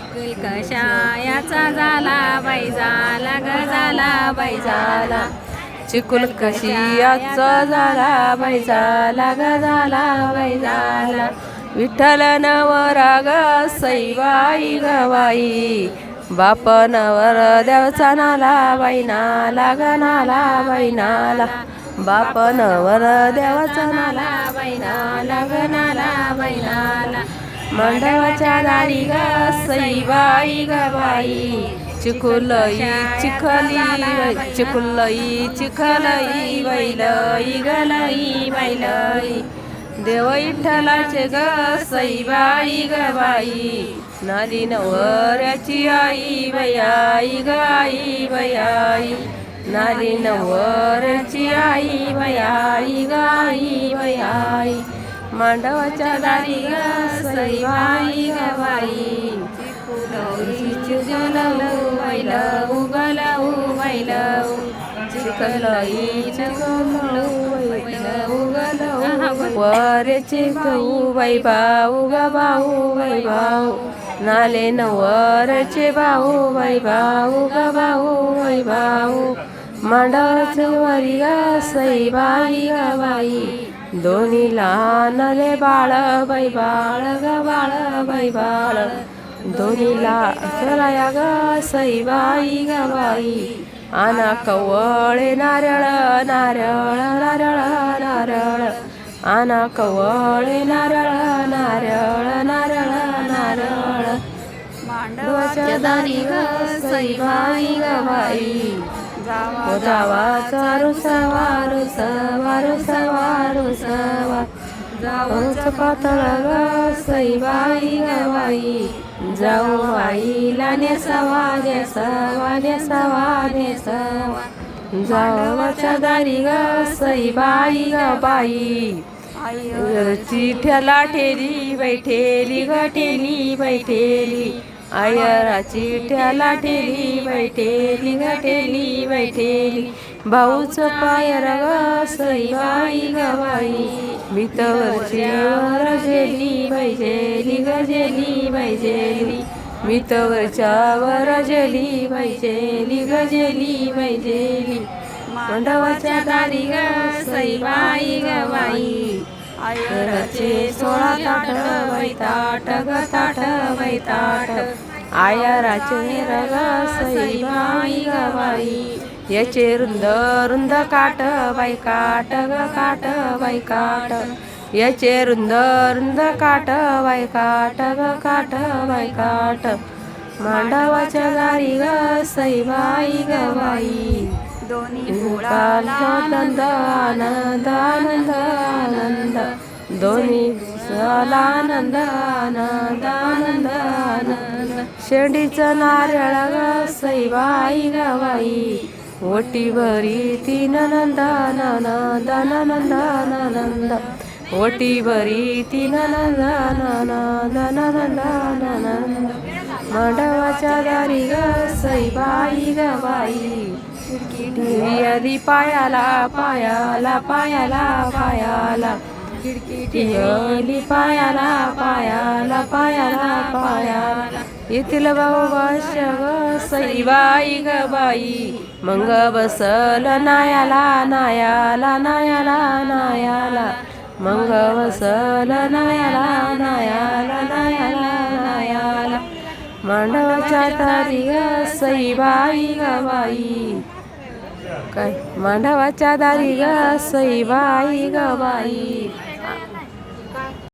चिकुल कशायाचा झाला बाई झाला ग झाला बाई झाला चिकुल कशियाचा झाला बाई झाला ग झाला बाई झाला विठ्ठल नवरा ग सैवाई गवाई. बाप नवर देवचा नाला बाई नाला ग नाला बाई नाला. बाप नवर देवाचा नाला बाई नाला ग नाला बाई नाला. मांडवाच्या दारी ग सईबाई ग बाई चिकुलई चिखली चिखुलई चिखलई बैलई गलई बैलई देव विठ्ठलाचे ग सईबाई ग बाई नारी नवऱ्याची आई बयाई गाई बयाई. नारी नवऱ्याची आई बयाई ग मांडवाच्या दारी ग सईबाई बाई चिकुलऊ बैलऊ गलऊ बैलऊ वरे चिकऊ बाई भाऊ ग भाऊ बाई भाऊ. नाले नवरचे भाऊ बाई भाऊ ग भाऊ बाई भाऊ. मांडवाचे वरी ग सई बाई. दोन्हीला बाई दोन्ही लहानले बाळ बाई बाळ ग बाळ बाई बाळ. दोन्ही ला चलाया ग सई बाई ग बाई. आना कवळे नारळ नारळ नारळ नारळ. आना कवळे नारळ मांडवाच्या दारी ग सई बाई ग जावा चारू सवार सवार सवार रुसवा जाऊच पातळ ग सई बाई ग बाई जाऊ बाईला नेसवा नेसवा नेसवा नेसवा जावाच्या दारी ग सई गबाई ग बाई चिठ्याला ठेली बैठेली ग ठेली बैठेली आयरा चिठ्याला ठेली बैठेली ग ठेली बैठेली भाऊच पायर ग सई बाई गवाई. भीतवरची वर जेली बैजेली गजेली बैजेली भीतवरच्या वर जेली बैजेली गजेली बैजेली मांडवाच्या दारी ग सई बाई गवाई. आयराचे सोळा ताट बैताट ग ताट बैताट आयराचे रग सई बाई ग बाई याचे रुंद रुंद काट बाई काट ग काट बाई काट याचे रुंद रुंद काट बाई काट ग काट बाई काट मांडवाच्या दारी ग सई बाई ग बाई दोन्ही आनंद आनंद आनंद आनंद दोन्ही आनंद आनंद आनंद आनंद शेंडीचं नारळ ग सईबाई ग बाई ओटी भरी तीन नंद नंद नंद नंद ओटी भरी तीन नंद नंद नंद नंद मांडवाच्या दारी ग सईबाई ग बाई ठेवी आधी पायाला पायाला पायाला. पायाला ठेवली पायाला पायाला पायाला पायाला. येथील भाऊ भाष्य ग सईबाई ग बाई. मंग बसल नायाला नायाला नायाला नायाला. मंग बसल नायाला नायाला नायाला नायाला. मांडवाच्या दारी ग सईबाई गवाई काय? मांडवाच्या दारी ग सईबाई गवाई